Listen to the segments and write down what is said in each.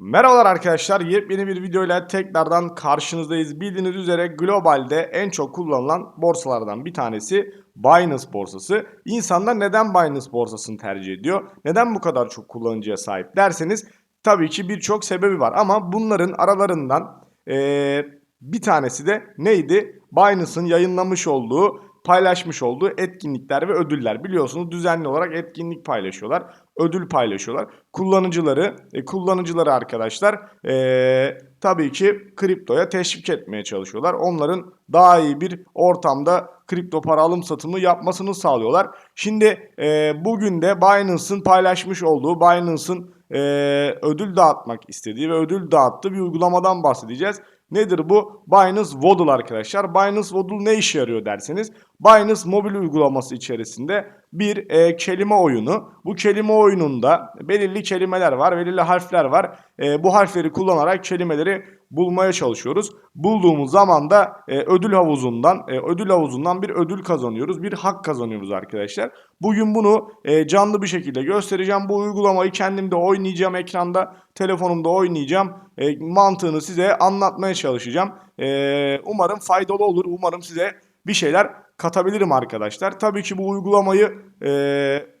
Merhabalar arkadaşlar. Yepyeni bir videoyla tekrardan karşınızdayız. Bildiğiniz üzere globalde en çok kullanılan borsalardan bir tanesi Binance borsası. İnsanlar neden Binance borsasını tercih ediyor? Neden bu kadar çok kullanıcıya sahip derseniz tabii ki birçok sebebi var. Ama bunların aralarından eee, bir tanesi de neydi? Binance'ın yayınlamış olduğu paylaşmış olduğu etkinlikler ve ödüller. Biliyorsunuz düzenli olarak etkinlik paylaşıyorlar. Ödül paylaşıyorlar. Kullanıcıları, e, kullanıcıları arkadaşlar e, tabii ki kriptoya teşvik etmeye çalışıyorlar. Onların daha iyi bir ortamda kripto para alım satımı yapmasını sağlıyorlar. Şimdi e, bugün de Binance'ın paylaşmış olduğu, Binance'ın e, ödül dağıtmak istediği ve ödül dağıttığı bir uygulamadan bahsedeceğiz. Nedir bu? Binance Vodul arkadaşlar. Binance Vodul ne işe yarıyor derseniz Binance mobil uygulaması içerisinde bir e, kelime oyunu. Bu kelime oyununda belirli kelimeler var, belirli harfler var. E, bu harfleri kullanarak kelimeleri bulmaya çalışıyoruz. Bulduğumuz zaman da e, ödül havuzundan e, ödül havuzundan bir ödül kazanıyoruz. Bir hak kazanıyoruz arkadaşlar. Bugün bunu e, canlı bir şekilde göstereceğim. Bu uygulamayı kendim de oynayacağım ekranda, telefonumda oynayacağım. E, mantığını size anlatmaya çalışacağım. E, umarım faydalı olur. Umarım size bir şeyler katabilirim arkadaşlar. Tabii ki bu uygulamayı e,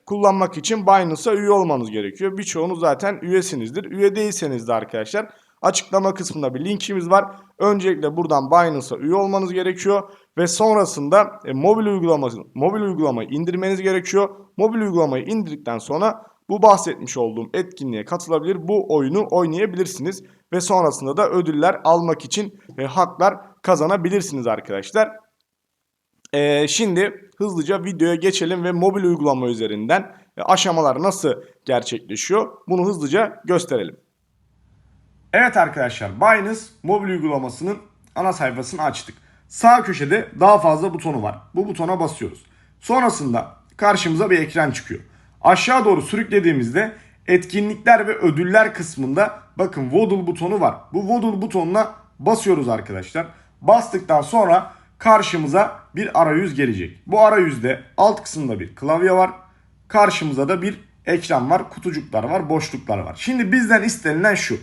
kullanmak için Binance'a üye olmanız gerekiyor. Birçoğunuz zaten üyesinizdir. Üye değilseniz de arkadaşlar açıklama kısmında bir linkimiz var. Öncelikle buradan Binance'a üye olmanız gerekiyor ve sonrasında e, mobil uygulaması mobil uygulamayı indirmeniz gerekiyor. Mobil uygulamayı indirdikten sonra bu bahsetmiş olduğum etkinliğe katılabilir, bu oyunu oynayabilirsiniz ve sonrasında da ödüller almak için e, haklar kazanabilirsiniz arkadaşlar. Ee, şimdi hızlıca videoya geçelim ve mobil uygulama üzerinden e, aşamalar nasıl gerçekleşiyor bunu hızlıca gösterelim. Evet arkadaşlar Binance mobil uygulamasının ana sayfasını açtık. Sağ köşede daha fazla butonu var. Bu butona basıyoruz. Sonrasında karşımıza bir ekran çıkıyor. Aşağı doğru sürüklediğimizde etkinlikler ve ödüller kısmında bakın Vodul butonu var. Bu Vodul butonuna basıyoruz arkadaşlar. Bastıktan sonra karşımıza bir arayüz gelecek. Bu arayüzde alt kısımda bir klavye var. Karşımıza da bir ekran var, kutucuklar var, boşluklar var. Şimdi bizden istenilen şu.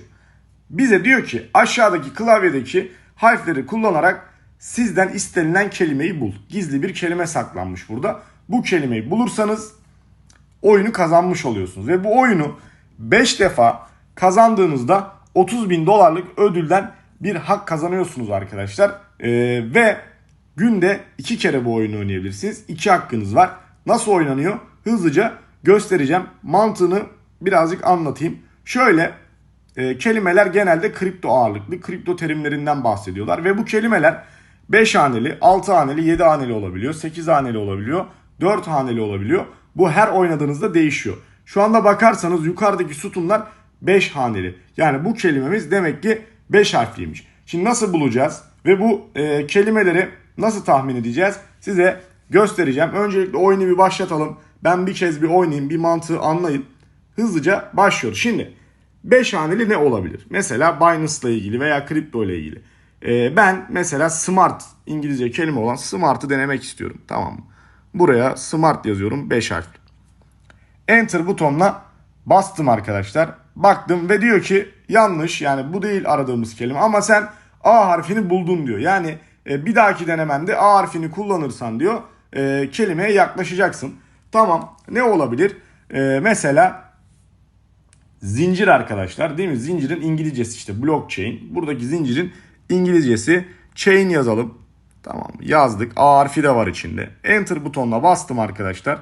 Bize diyor ki aşağıdaki klavyedeki harfleri kullanarak sizden istenilen kelimeyi bul. Gizli bir kelime saklanmış burada. Bu kelimeyi bulursanız oyunu kazanmış oluyorsunuz. Ve bu oyunu 5 defa kazandığınızda 30 bin dolarlık ödülden bir hak kazanıyorsunuz arkadaşlar. Ee, ve günde 2 kere bu oyunu oynayabilirsiniz. 2 hakkınız var. Nasıl oynanıyor? Hızlıca göstereceğim. Mantığını birazcık anlatayım. Şöyle e, kelimeler genelde kripto ağırlıklı, kripto terimlerinden bahsediyorlar. Ve bu kelimeler 5 haneli, 6 haneli, 7 haneli olabiliyor, 8 haneli olabiliyor, 4 haneli olabiliyor. Bu her oynadığınızda değişiyor. Şu anda bakarsanız yukarıdaki sütunlar 5 haneli. Yani bu kelimemiz demek ki 5 harfliymiş. Şimdi nasıl bulacağız ve bu e, kelimeleri nasıl tahmin edeceğiz size göstereceğim. Öncelikle oyunu bir başlatalım. Ben bir kez bir oynayayım, bir mantığı anlayın. Hızlıca başlıyoruz. Şimdi 5 haneli ne olabilir? Mesela Binance ilgili veya kripto ile ilgili. Ee, ben mesela smart İngilizce kelime olan smart'ı denemek istiyorum. Tamam mı? Buraya smart yazıyorum 5 harfli. Enter butonuna bastım arkadaşlar. Baktım ve diyor ki yanlış yani bu değil aradığımız kelime ama sen A harfini buldun diyor. Yani e, bir dahaki denemende A harfini kullanırsan diyor e, kelimeye yaklaşacaksın. Tamam ne olabilir? E, mesela zincir arkadaşlar değil mi? Zincirin İngilizcesi işte blockchain. Buradaki zincirin İngilizcesi chain yazalım. Tamam yazdık. A harfi de var içinde. Enter butonuna bastım arkadaşlar.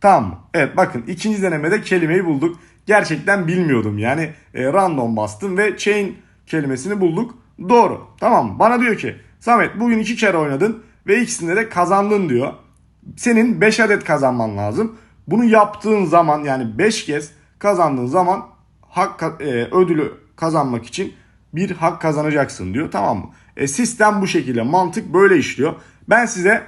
Tamam mı? Evet bakın ikinci denemede kelimeyi bulduk. Gerçekten bilmiyordum yani e, random bastım ve chain kelimesini bulduk. Doğru. Tamam? Bana diyor ki Samet bugün iki kere oynadın ve ikisinde de kazandın diyor. Senin 5 adet kazanman lazım. Bunu yaptığın zaman yani 5 kez kazandığın zaman hak e, ödülü kazanmak için bir hak kazanacaksın diyor. Tamam mı? E, sistem bu şekilde. Mantık böyle işliyor. Ben size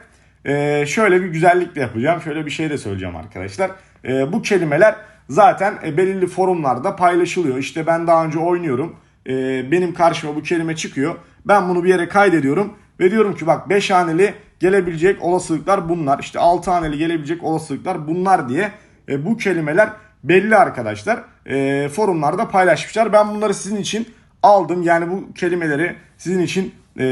e, şöyle bir güzellik de yapacağım. Şöyle bir şey de söyleyeceğim arkadaşlar. E, bu kelimeler zaten e, belirli forumlarda paylaşılıyor. İşte ben daha önce oynuyorum. E, benim karşıma bu kelime çıkıyor. Ben bunu bir yere kaydediyorum. Ve diyorum ki bak 5 haneli gelebilecek olasılıklar bunlar. İşte 6 haneli gelebilecek olasılıklar bunlar diye. E, bu kelimeler belli arkadaşlar. E, forumlarda paylaşmışlar. Ben bunları sizin için aldım. Yani bu kelimeleri sizin için e,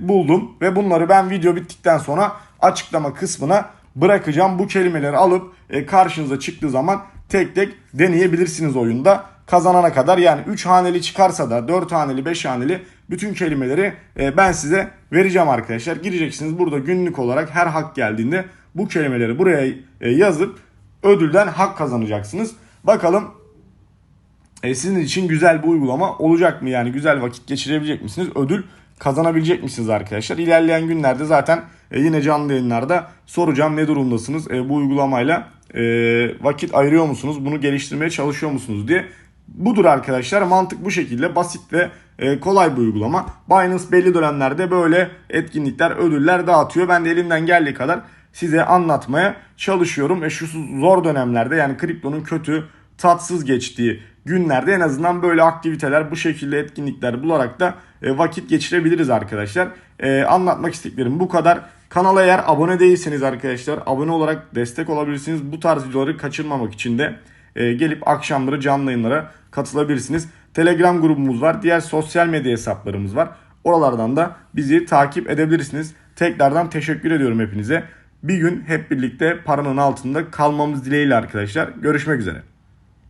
buldum ve bunları ben video bittikten sonra açıklama kısmına bırakacağım. Bu kelimeleri alıp e, karşınıza çıktığı zaman tek tek deneyebilirsiniz oyunda kazanana kadar. Yani 3 haneli çıkarsa da 4 haneli 5 haneli bütün kelimeleri e, ben size vereceğim arkadaşlar. Gireceksiniz burada günlük olarak her hak geldiğinde bu kelimeleri buraya e, yazıp ödülden hak kazanacaksınız. Bakalım e, sizin için güzel bir uygulama olacak mı? Yani güzel vakit geçirebilecek misiniz? Ödül kazanabilecek misiniz arkadaşlar? İlerleyen günlerde zaten e, yine canlı yayınlarda soracağım ne durumdasınız e, bu uygulamayla e, vakit ayırıyor musunuz? Bunu geliştirmeye çalışıyor musunuz diye. Budur arkadaşlar mantık bu şekilde basit ve e, kolay bir uygulama. Binance belli dönemlerde böyle etkinlikler, ödüller dağıtıyor. Ben de elimden geldiği kadar size anlatmaya çalışıyorum. E şu zor dönemlerde yani kriptonun kötü, tatsız geçtiği günlerde en azından böyle aktiviteler, bu şekilde etkinlikler bularak da e, vakit geçirebiliriz arkadaşlar. E, anlatmak istediklerim bu kadar. Kanala eğer abone değilseniz arkadaşlar abone olarak destek olabilirsiniz. Bu tarz videoları kaçırmamak için de e, gelip akşamları canlı yayınlara katılabilirsiniz. Telegram grubumuz var. Diğer sosyal medya hesaplarımız var. Oralardan da bizi takip edebilirsiniz. Tekrardan teşekkür ediyorum hepinize. Bir gün hep birlikte paranın altında kalmamız dileğiyle arkadaşlar. Görüşmek üzere.